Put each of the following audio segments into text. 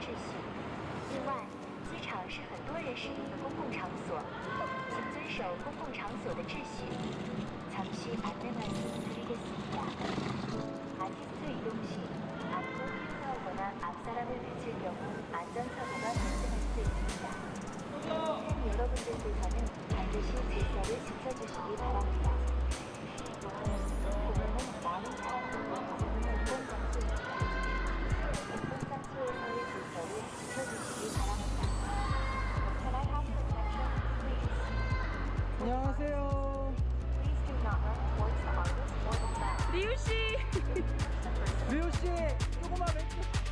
秩序。另外，机场是很多人使用的公共场所，请遵守公共场所的秩序。 안녕하세요. 리우 씨. 리우 씨, 조금만 왼쪽.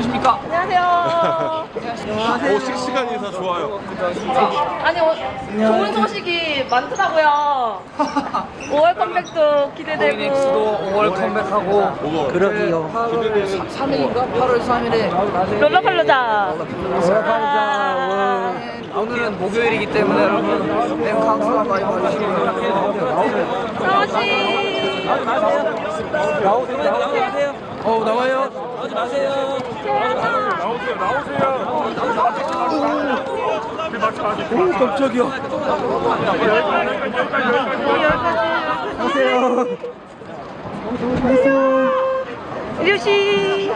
안녕하십니까? 안녕하세요. 오, 씩씩한 인사 좋아요. 아니 어, 좋은 소식이 많더라고요. 5월 컴백도 기대되고. 포이닉스도 5월 컴백하고 오거. 그러게요. 8월 3일인가? 8월 3일에 롤러팔로자. 오늘은 목요일이기 때문에 여러분 엠카운트가 많이 봐주시고 성호 씨. 나오세요, 나오세요. 어, 나와요. 나오지 마세요. 오, 깜짝이야. 안녕하세요. 안녕하세요. 리우 씨.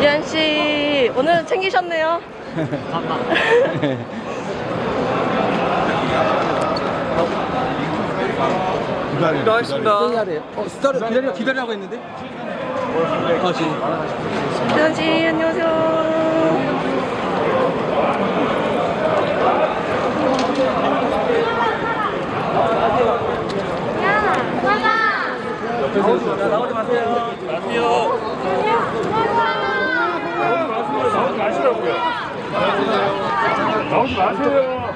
이한 씨 오늘 챙기셨네요. 기다려. 어, 기다려, 기다려, 기다리라고 했는데? 아, 지금. 이한 씨 안녕하세요. 나오지 마세요. 나오지 마세요.